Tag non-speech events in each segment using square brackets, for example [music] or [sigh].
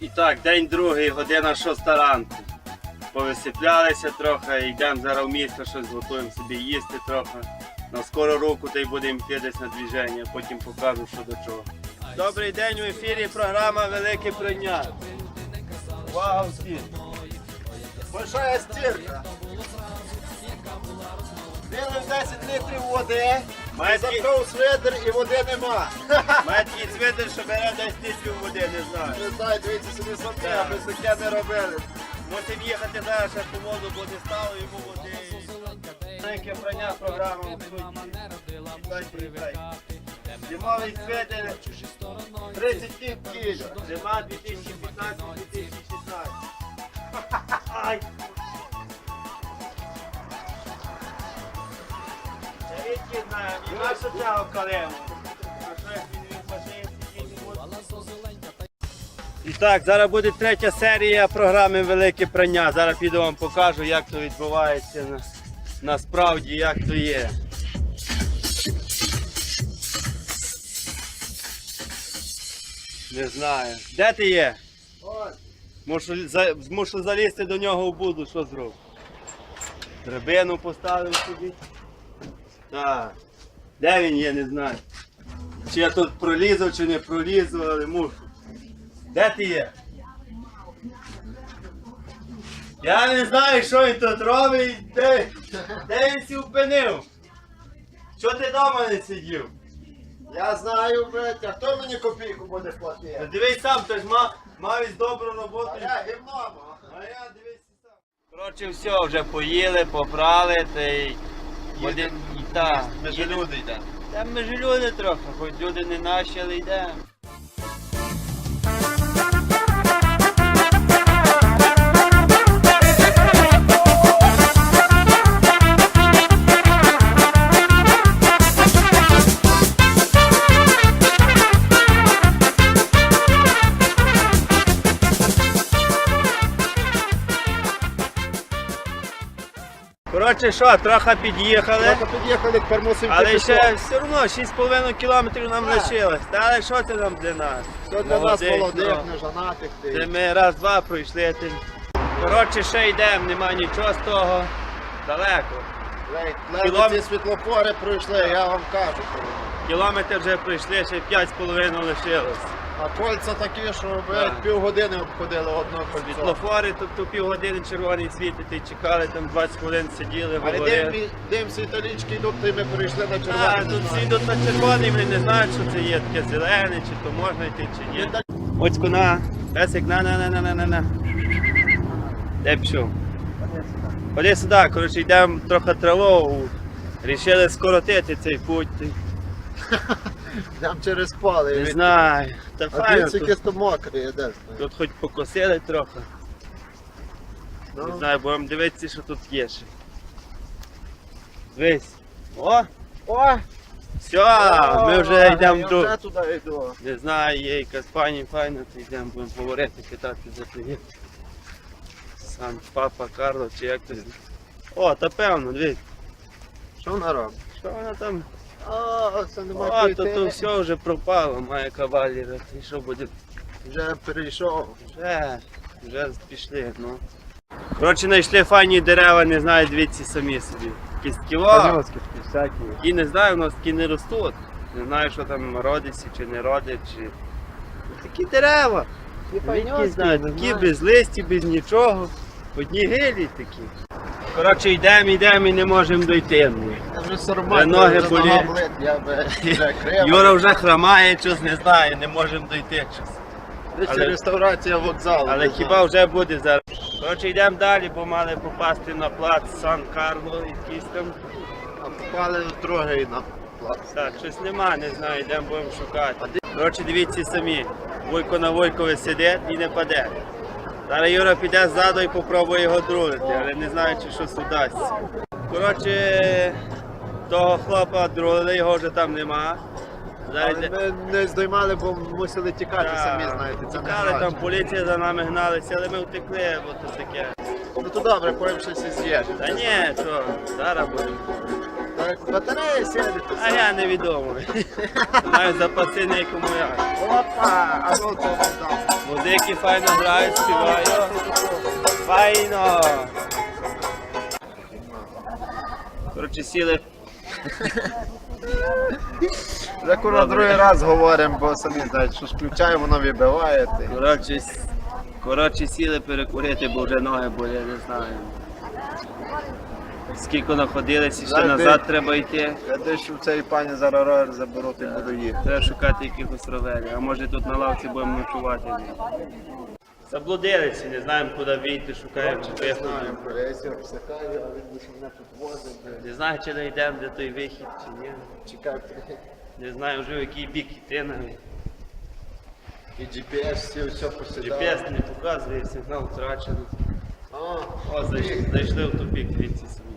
І так, день другий, година шоста ранку. Повисиплялися трохи, йдемо зараз в місто, щось готуємо собі їсти трохи. На скору руку та й будемо йти десь на движення, потім покажу, що до чого. Добрий день, в ефірі програма Велике прийняття. Увага всі! Большая стирка. Вилив 10 літрів води, Має закрив свидр і води нема. [laughs] Має такий що бере 10 літрів води, не знаю. Не знаю, дивіться собі самі, Так. аби таке не робили. Мусимо їхати зараз, ще по воду, стало йому води. Велике прийняття програма в суді. Вітайте, вітайте. Зимовий свитер 30 кіло. Зима 2015-2016. Ай! Та відки знаю, і нашу цього калему. І так, зараз буде третя серія програми Велике прання. Зараз піду вам покажу, як то відбувається на, насправді, як то є. Не знаю. Де ти є? Ось. Мушу, за, мушу залізти до нього в буду, що зроблю? Драбину поставив собі. Так. Де він є, не знаю. Чи я тут пролізу, чи не пролізу, але мушу. Де ти є? Я не знаю, що він тут робить, де, де він сі впинив. Що ти вдома не сидів? Я знаю, блядь, а хто мені копійку буде Ну, платити? Дивись сам, ти ж мав, мав із добру роботу. А я гімно. А я дивись сам. Коротше, все, вже поїли, попрали, та й один і та. Ми ж люди йдемо. Та ми ж люди трохи, хоч люди не наші, але йдемо. Коротше, що, трохи під'їхали. Трохи під'їхали, тепер мусимо Але ще все одно 6,5 кілометрів нам Так. лишилось. Та але що це нам для нас? Що для нас Молодих, молодих, ну. не жанатих. ти. Це ми раз-два пройшли. Ти... Коротше, ще йдемо, нема нічого з того. Далеко. Блядь, Кілом- Ледве ці світлофори пройшли, я вам кажу. Кілометр вже пройшли, ще 5,5 лишилось. А кольця такі, що Так. блядь, півгодини обходили одно кольцо. Світлофори, тобто півгодини червоний світить, і чекали, там 20 хвилин сиділи, Але говорили. дим, димся італічки йдуть, то ми перейшли на А, червоний. тут всі йдуть на червоний, вони не знають, що це є таке зелене, чи то можна йти, чи ні. Оцьку на, песик, на, на, на, на, на, на, на. Де пішов? Ходи сюди, коротше, йдемо трохи траву. Рішили скоротити цей путь. Там через поле. Не від- знаю. Та А файно тут. якесь то мокре, є десь. Тут хоч покосили трохи. Не Ну, знаю, будемо дивитися, що тут є ще. Дивись. О! О! Все, ми вже йдемо Я вже туди йду. Не знаю, є якась пані файна, то йдемо, будемо говорити, питати за привіт. Сан папа Карло чи як то. О, та певно, дивись. Що вона робить? Що вона там? О, це нема О, то, то все вже пропало, має каваліра. І що буде? Вже перейшов. Вже, вже пішли, ну. Коротше, знайшли файні дерева, не знаю, дивіться самі собі. Такі всякі. Такі не знаю, у нас такі не ростуть. Не знаю, що там родиться чи не родить, чи. Такі дерева. Які знаю, такі без листів, без нічого. Одні гилі такі. Коротше, йдемо, йдемо і не можемо дойти. ну. Я вже ноги [laughs] я вже. Юра вже хромає, щось не знає, не можемо дойти. Це реставрація вокзалу. Але хіба вже буде зараз. Коротше, йдемо далі, бо мали попасти на плац Сан-Карло якийсь там. А попали в другий на плац. Так, щось нема, не знаю, йдемо будемо шукати. Коротше, дивіться самі. Вуйко на Вуйкові сидить і не паде. Зараз Юра піде ззаду і попробує його друлити, але не знаю, чи щось вдасться. Коротше, того хлопа друлили, його вже там нема. Зараз Але ми не здоймали, бо мусили тікати, Так, самі знаєте. Це не Тікали, там поліція за нами гналася, але ми втекли, бо то таке. Ну то добре, поїм щось із їжі. Та ні, що, зараз будемо. Батарея сяде, А я невідомо. [laughs] Маю запаси на якому я. Опа! А ну то дам. Музики файно грають, співають. Файно! Коротше, сіли. Вже кура другий раз говоримо, бо самі знають, що ж включає, воно вибиває. ти. Коротше, с- коротше сіли перекурити, бо вже ноги болять, не знаю. Скільки находилися, ще назад треба йти. Я десь у цей пані зараз роль заберу, ти буду їхати. Треба шукати якихось ровелів, а може тут на лавці будемо ночувати. Заблудилися, не знаємо куди вийти, шукаємо чи виходу. Я ся обсякаю, а він лише мене тут возить. Не знаю, чи не йдемо, де той вихід, чи ні. Чекай, Не знаю вже в який бік йти навіть. і GPS всі все посідав. GPS не показує, сигнал втрачений. А, О, зайшли, зайшли в тупік, дивіться собі.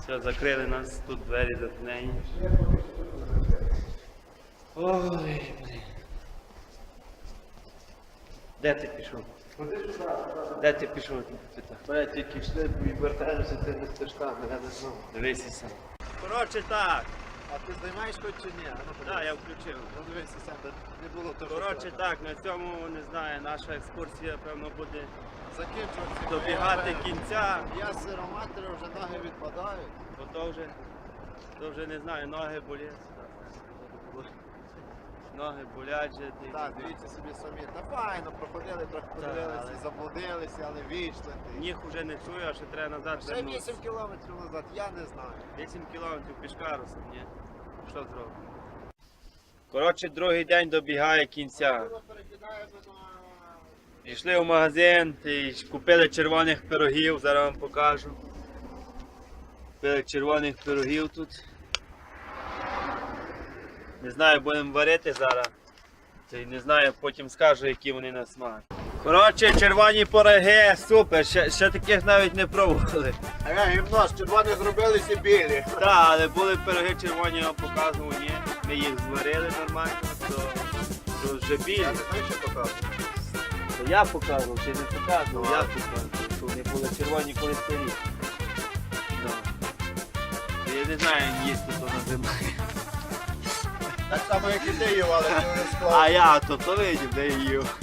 Все, закрили нас, тут двері заткнені. Ой, блін. Де ти пішов? Де ти пішов? Бля, тільки йшли і вертаємося цими стежками, я не знаю. Дивися сам. Коротше так. А ти знімаєш хоч чи ні? А ну, Так, я включив. Ну дивися сам, не було того. Коротше так, на цьому не знаю, наша екскурсія певно буде закінчується. добігати кінця. Я з сироматері вже ноги відпадають. Бо то вже, то вже не знаю, ноги болять. Ноги болять же. ти- Так, дивіться собі самі. Та файно, проходили, трохи подивилися, але- заблудилися, але вийшли. ти. Ніг уже не чую, а ще треба назад Ще вернутися. 8 кілометрів назад, я не знаю. 8 кілометрів пішкарусом, ні? Що зробимо? Коротше, другий день добігає кінця. Пішли в магазин і купили червоних пирогів, зараз вам покажу. Купили червоних пирогів тут. Не знаю, будемо варити зараз. Та не знаю, потім скажу, які вони на смак. Коротше, червоні пироги, супер, ще, ще таких навіть не пробували. А я гімно, з червоних зробилися білі. Так, але були пироги червоні, я вам показував, ні. Ми їх зварили нормально, то, то вже білі. Я не знаю, що показувати. То я показував, ти не показував, я показував, що вони були червоні коли старі. Да. Я не знаю, їсти то називає. Так само, як і ти їв, але ти вже А я то то видів, де її. їв.